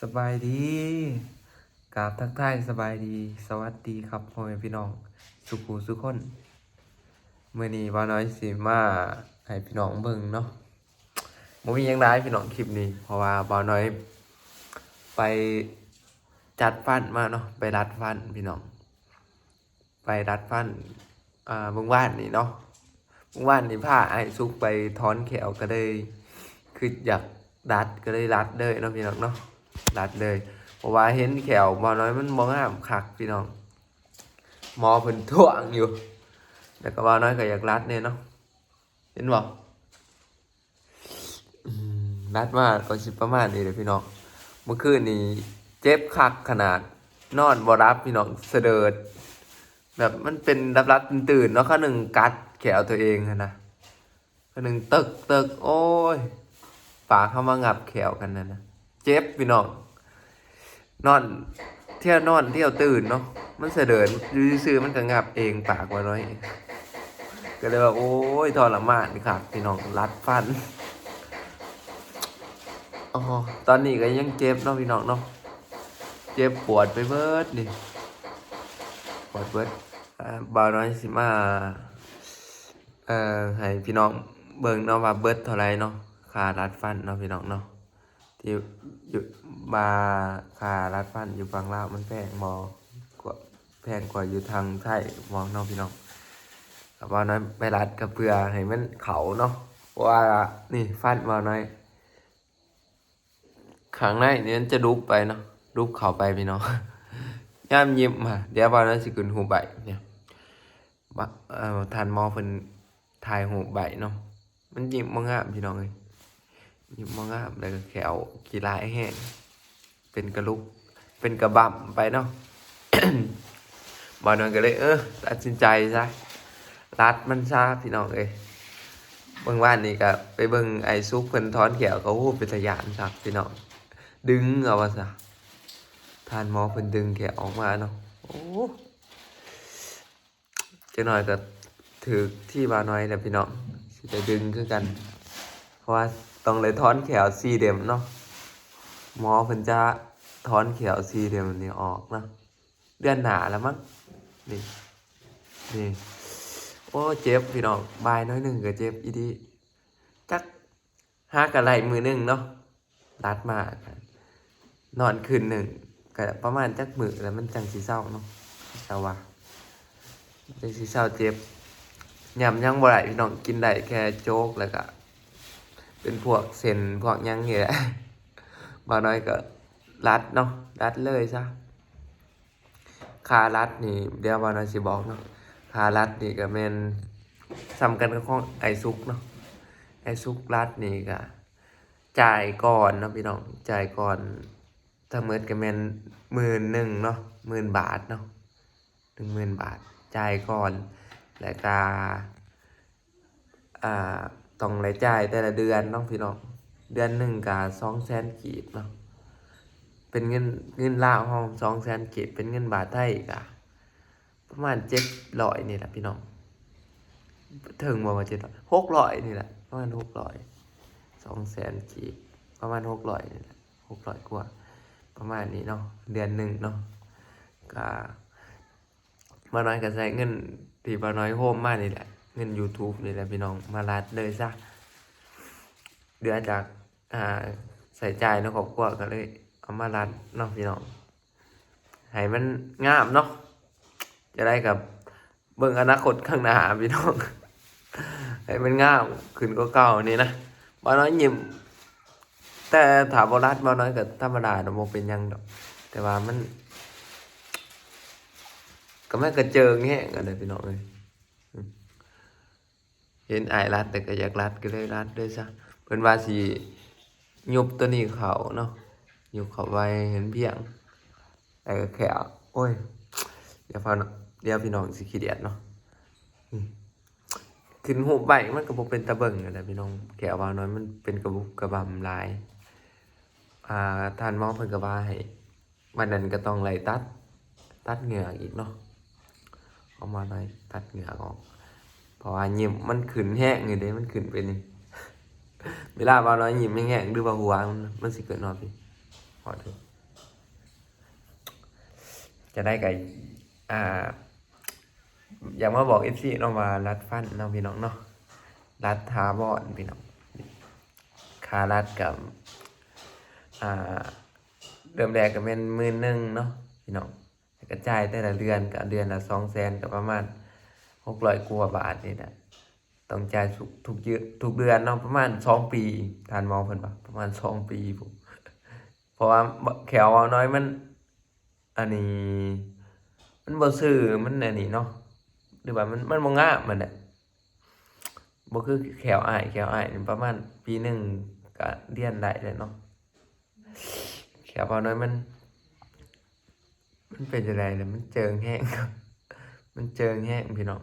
สบายดีกราบทักทายสบายดี สวัสดีครับพ่อแม่พี่น้อง สุขูสุขคนเมื่อนี้บ่าน้อยสิมาให้พี่น้องเบิ่งเนาะบ่มียังได้พี่น้องคลิปนี้ เพราะว่าบ่าวน้อย ไปจัดฟันมาเนาะไปรัดฟันพี่น้อง ไปรัดฟันอ่าเมื่อวานนี่เนาะเมื่อวานนี่พาไอ้ซุกไปถอนแขวก็เลยคืออยากรัดก็เลยรัดเลยเนาะพี่น้องเนาะ รัดเลยเพราะว่าเห็นแขวบ่น้อยมันบ่งามคักพี่น้องหมอเพิ่นท่วงอยู่แล้วก็บ่น้อยก็อยากรัดเนี่ยเนาะเห็นบ่อืมรัดมาก็สิประมาณนี้เลยพี่น้องเมื่อคืนนี้เจ็บคักขนาดนอนบ่รับพี่น้องเสดิดแบบมันเป็นรับรับตื่นๆเนาะข้าหนึ่งกัดแขวตัวเองนะข้าหนึ่งตึกตึกโอ้ยปากเข้ามางับแขวกันนะนะ เจ็บพี่น้อง นอน เที่ยวนอนเที่ยวตื่นเนาะมันเสดินอยูซื่อมันก็งับเองปากมาน้อย ก็เลยว่าโอ้ยทรมานครับพี่น้องรัดฟันอ๋อตอนนี้ก็ยังเจ็บเนาะพี่น้องเนาะเจ็บปวดไปเบิดนี่ปวดเบิดอ่าบ่าวน้อยสิมาเอ่อให้พี่น้องเบิ่งเนาะว่าเบิดเท่าไรเนาะค่ารัดฟันเนาะพี่น้องเนาะ ที่อยู่บาค่ารัดฟันอยู่ฝั่งลาวมันแพงบ่กว่าแพงกว่าอยู่ทางไทยมองเนาะพี่น้องแต่บ่าน้อยไปรัดกับเพื่อให้มันเขาเนาะว่านี่ฟันบ่าน้อยข้างในนี่มันจะลุกไปเนาะลุกเข้าไปพี่น้องย่ามยิ้มค่ะเดี๋ยวบอลนั้นสิขึ้นหูใบเนี่ยบะเอ่อทานหมอเพิ่นถ่ายหูใบเนาะมันยิ้มบ่งามพี่น้องเอ้ย ยิ้มบ่งามแล้วก็แขวขี้ลาแห้งเป็นกระลุก เป็นกระบำไปเนาะบอลนั้นก็เลย เออตัดสินใจซะรัดมันซะพี่น้องเอ้ยเบิ่งว่านนี่ก็ไปเบิ่งไอ้ซุกเพิ่นถอนแขวเขาฮู้เป็นทะยานซักพี่น้องดึงเอาว่าซะทานหมอเพิ่นดึงแกะออกมาเนาะโอ้จ้าหน่อยก็ถือที่บาน้อยแหละพี่น้องสิจะดึงคือกัน เพราะว่า ต้องเลยถอนแขวสี่เดยมเนาะหมอเพิ่นจะถอนแขวสี่เดยมนี่ออกเนาะเดือนหนาแล้วมั้งนี่นี่โอ้เจ็บพี่น้องบายน้อยหนึ่งก็เจ็บอีดีจักหากะไหลมือหนึ่งเนาะรัดมากนอนคืนหนึ่งก็ประมาณจักมือแล้วมันจังสีเศร้าเนาะเศร้าว่าจังสีเศร้าเจ็บยำยังบ่ได้พี่น้องกินได้แค่โจ๊กแล้วก็ เป็นพวกเส้นพวกยังนี่แหละบ่น้อยก็รัดเนาะรัดเลยซะคารัดนี่เดี๋ยวบ่น้อยสิบอกเนาะคารัดนี่ก็แม่นสำคัญกับของไอซุกเนาะไอซุกรัดนี่ก็จ่ายก่อนเนาะพี่น้องจ่ายก่อนถ้าเมิดก็แมนหมื่นหนึ่งเนาะหมื่นบาทเนาะหนึ่งหมื่นบาทจ่ายก่อน แล้วก็อ่า ต้องรายจ่ายแต่ละเดือนเนาะพี่น้องเดือนหนึ่งก็สองแสนกีบเนาะเป็นเงินเงินลาวห้องสองแสนกีบเป็นเงินบาทไทยก็ประมาณเจ็ดร้อยนี่แหละพี่น้องถึงบ่มาเจ็ดร้อยหกร้อยนี่แหละประมาณหกร้อยสองแสนกีบประมาณหกร้อยนี่แหละหกร้อยกว่า ประมาณนี้เนาะเดือนหนึ่งเนาะก็มาน้อยก็ใช้เงินที่มาน้อยโฮมมากนี่แหละ เงิน YouTube นี่แหละพี่น้องมารัดเลยซะเดือจากอ่าใส่ใจเนาะครอบครัวก็เลยเอามารัดเนาะพี่น้องให้มันงามเนาะจะได้กับเบิ่งอนาคตข้างหน้าพี่น้องให้มันงามขึ้นก็เก่านี่นะมาน้อยยิ้มแต่ถามบรัดมาน้อยกับธรรมดาเนาะบ่เป็นยังดอก แต่ว่ามัน ก็ไม่กระเจิงแห้งกันเลยพี่น้องเลย เห็นอายรัดแต่ก็อยากรัดก็เลยรัดด้วยซะเพิ่นว่าสิยุบตัวนี้เขาเนาะยุบเขาไว้เห็นเพียงแต่ก็แค่โอ้ยเดี๋ยวพอเนะเดี๋ยวพี่น้องสิขี้เดียดเนาะขึ้นหูใบมันก็บ่เป็นตะเบิ่งนั่นแหละพี่น้องแกะว่าน้อยมันเป็นกระบุกกระบำลาย อ่าทานมอเพิ่นก็ว่าให้วันนั้นก็ต้องไล่ตัด ตัดเหงือกอีกเนาะเอามาหน่อยตัดเหงือกออก ราะว่ายิ้มมันขึ้นแห้งอยู่เด้มันขึ้นไปนี่เวลาว่าน้อยยิ้มแห้งๆหรือว่าหัวมันมันสิเกิดนอนพี่หอดเลยจะได้ไก่อ่า อยากมาบอกเอฟซีเนาะว่ารัดฟันเนาะพี่น้องเนาะรัดทาบอนพี่น้องคารัดกับอ่าเดิมแรกก็เป็นมื่นหนึ่งเนาะพี่น้องกระจายแต่ละเดือนก็เดือนละสองแสนก็ประมาณ หกร้อยกว่าบาทนี่แหละต้องจ่ายทุกทุกเดือนทุกเดือนเนาะประมาณสองปีทานมองเพิ่นปะประมาณสองปีผมเพราะว่าแขวเอาน้อยมัน อันนี้ มันบ่ซื่อมันอันนี้เนาะหรือว่ามันมันบ่งามมันน่ะบ่คือแขวอ้ายแขวอ้ายประมาณปีหนึ่งก็เรียนได้แล้วเนาะแขวเบาน้อยมัน มันเป็นอะไรเนี่ยมันเจิงแห้งครับมันเจิงแห้งพี่น้อง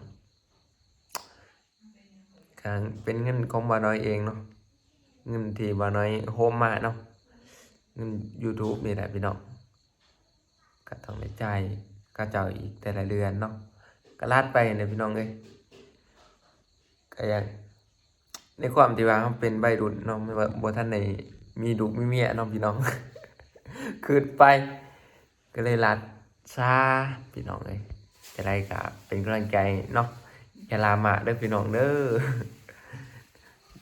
การเป็นเงินของบาน้อยเองเนาะเงินที่บาน้อยโฮมมาเนาะเงิน YouTube นี่แหละพี่น้องก็ต้องได้จ่ายก็เจ้าอีกแต่ละเดือนเนาะก็ลาดไปเนี่ยพี่น้องเอ้ยก็ยากในความที่ว่าเขาเป็นใบรุ่นเนาะไม่ว่าบท่านในมีดุมีเมียเนาะพี่น้องคืนไป ก็เลยรัดซาพี่น้องเลยจะได้กับเป็นกำลังใจเนาะ อย่าลามาเด้อพี่น้องเด้อ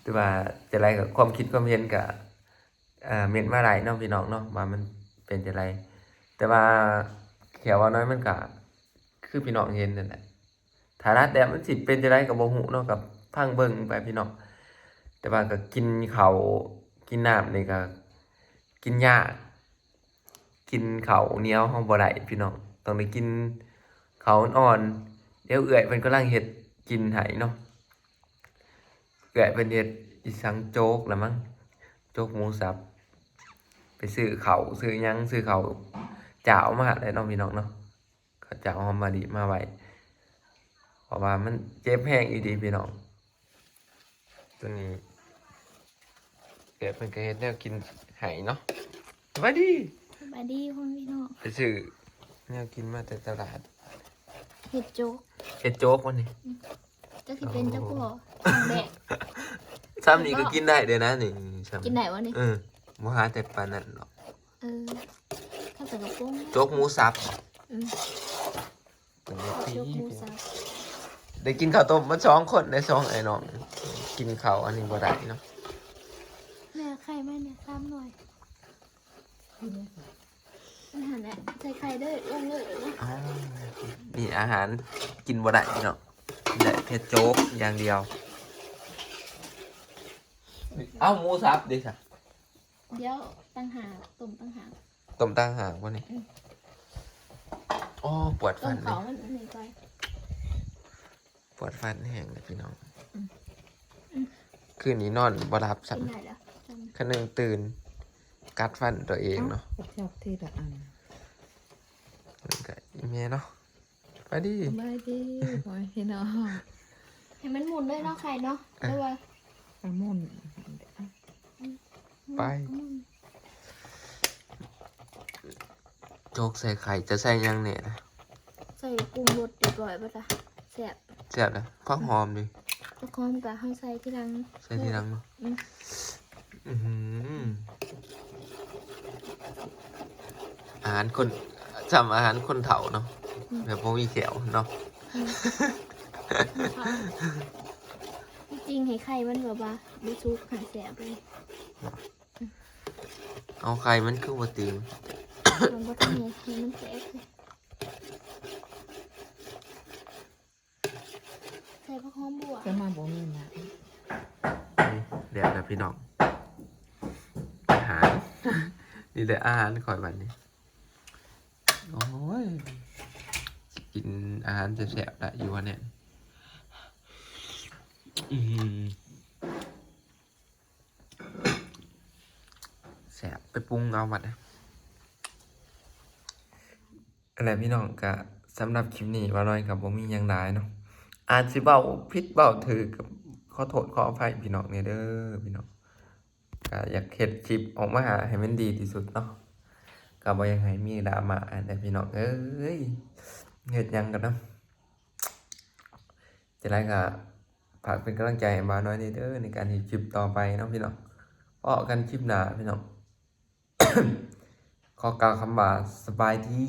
หรือว่าจะไรกับความคิดความเห็นกับอ่าเม็นมาไรเนาะพี่น้องเนาะว่ามันเป็นจะไรแต่ว่าเขียวว่าน้อยมันกะคือพี่น้องเห็นนั่นแหละฐานะแต่มันสิเป็นจะไรกับโมหูเนาะกับพังเบิ่งไปพี่น้องแต่ว่าก็กินเขากินน้ำนี่ก็กินยากกินเขาเนี้ยวห้องบ่ได้พี่น้องต้องได้กินเขาอ่อนๆเดี๋ยวเอื่อยเพิ่นกำลังเฮ็ด กินให้เนาะเอื่อยเพิ่นเฮ็ดอีสังโจ๊กละมั้งโจ๊กหมูสับ ไปซื้อเขาวซื้อหยังซื้อเขาวจ่าวมาเลยเนาะพี่น้องเนาะเขาจ่าวหอมมาดีมาไว้เพราะว่ามันเจ็บแห้งอีดีพี่น้องตัวนี้เกิดเพิ่นก็เฮ็ดแนวกินให้เนาะสวัสดีสวัสดีพ่อพี่น้องไปซื้อแนวกินมาแต่ตลาด เห็ดโจ๊กเฮ็ดโจ๊กวันนี้จะสิเป็นเจ้าพ่อแดกซ้ำนี่ก็กินได้เด้อนะนี่ซ้ำกินไหนวะนี่เออบ่หาแต่ปานนั้นหรอกเออข้าวใส่กระโปรงโจ๊กหมูสับอืมเป็นเด็กโจ๊กหมูพี่สับได้กินข้าวต้มมาสองคนได้สองไอ้น้องกินข้าวอันนี้บ่ได้เนาะแม่ไข่แม่เนี่ยซ้ำหน่อย อาหารแหละใส่ไข่ด้วยลงเลยนะอ้าวนี่อาหารกินบ่ได้พี่น้องได้แค่โจ๊กอย่างเดียว เอ้าหมูสับดิค่ะเดี๋ยวตั้งหากต้มตั้งหากต้มตั้งหางวันนี้อ๋อปวดต้ฟัมนเลเขายมันหนึ่งไปปวดฟันแห้งเลยพี่น้องอืมอืมคืนนี้นอนบ่หลับสักินไหนแล้วจำ คันหนึ่งตื่น กัดฟันตัวเองเนาะชอบที่ละอันมันก็อีเมเนาะไปดิสบายดีขอให้พี่น้องให้มันหมุนด้วยเนาะไข่เนาะด้วยว่าปลามุ่นไปโจ๊กใส่ไข่จะใส่ยังเนี่ยนะใส่ปรุงรสเรียบร้อยป่ะจ๊ะแซ่บเจ็บนะพักหอมดิทุกคนกับเขาใส่ที่หลังใส่ทีหลังเนาะอืมอื้ อหืออาหารคนจำอาหารคนเฒ่าเนาะแบบพวกมีแขวเนาะจริงๆให้ไข่มันแบบว่าดูซุกหายแสบเลยเอาไข่มันคือว่าตีมมันก็ต้องให้มันแสบเลยใส่ผักหอมบัวก็มาบ่มีนะนี่เดี๋ยวนะพี่น้องอาหารนี่เลยอาหารคอยวันนี้ โอ้ย กินอาหารแสบๆละอยู่วันเนี้ยแสบไปปรุงเอาหมดนะอะไรพี่น้องกะสำหรับคลิปนี้ว่าน้อยกับบ่มียังหลายเนาะอาจสิเบาพิษเบาถือกับขอโทษขออภัยพี่น้องเนี่ยเด้อพี่น้องก็อยากเฮ็ดคลิปออกมาหาให้มันดีที่สุดเนาะก็บ่อยังให้มีดราม่าอันใดพี่น้องเอ้ย เห็ดยังกันนะจะได้ก็ฝากเป็นกำลังใจให้บ่าน้อยเด้อในการที่คลิปต่อไปเนาะพี่น้องออกันคลิปหนาพี่น้องขอกล่าวคำว่าสบายดี